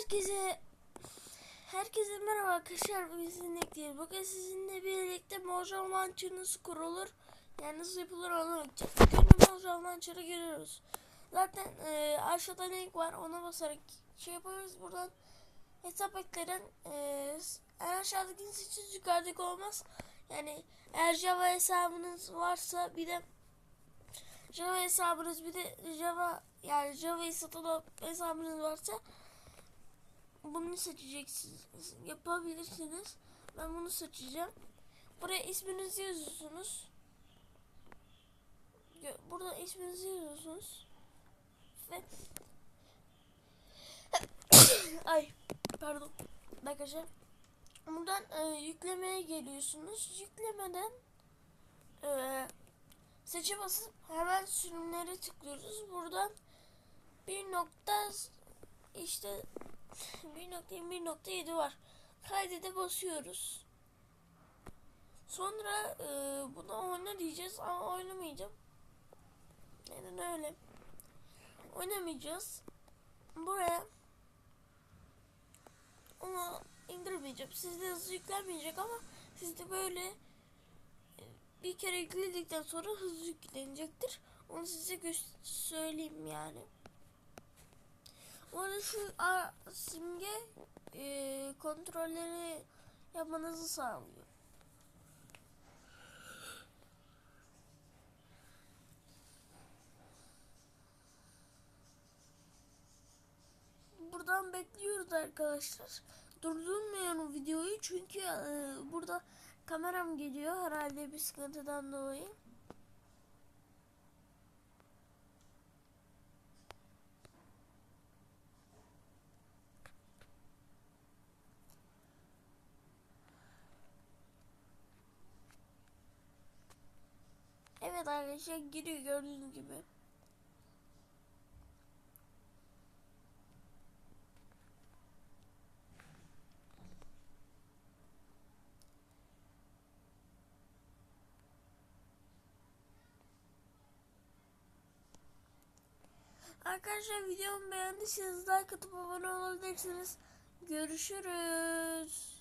Herkese Herkese merhaba arkadaşlar bugün sizinle değil. Bugün sizinle birlikte Mojang Launcher nasıl kurulur yani nasıl yapılır bakacağız. Şimdi Mojang Launcher'ı görüyoruz. Zaten e, aşağıda link var ona basarak şey yapıyoruz buradan hesap eklerin e, en aşağıdaki seçici yukarıdaki olmaz. Yani eğer Java hesabınız varsa bir de Java hesabınız bir de Java yani Java'yı satın hesabınız varsa bunu seçeceksiniz. Yapabilirsiniz. Ben bunu seçeceğim. Buraya isminizi yazıyorsunuz. Burada isminizi yazıyorsunuz. Ve Ay pardon. Arkadaşlar. Buradan e, yüklemeye geliyorsunuz. Yüklemeden e, seçe basıp hemen sürümlere tıklıyoruz. Buradan bir nokta işte 1.1.7 var. Kaydede basıyoruz. Sonra e, buna oyna diyeceğiz ama oynamayacağım. Neden öyle? Oynamayacağız. Buraya onu indirmeyeceğim. Sizde hızlı yüklenmeyecek ama sizde böyle e, bir kere yükledikten sonra hızlı yüklenecektir. Onu size söyleyeyim yani. Orada şu simge e, kontrolleri yapmanızı sağlıyor. Buradan bekliyoruz arkadaşlar. Durdurmayın videoyu çünkü e, burada kameram geliyor herhalde bir sıkıntıdan dolayı. Evet arkadaşlar giriyor gördüğünüz gibi. Arkadaşlar videomu beğendiyseniz like atıp abone olabilirsiniz. Görüşürüz.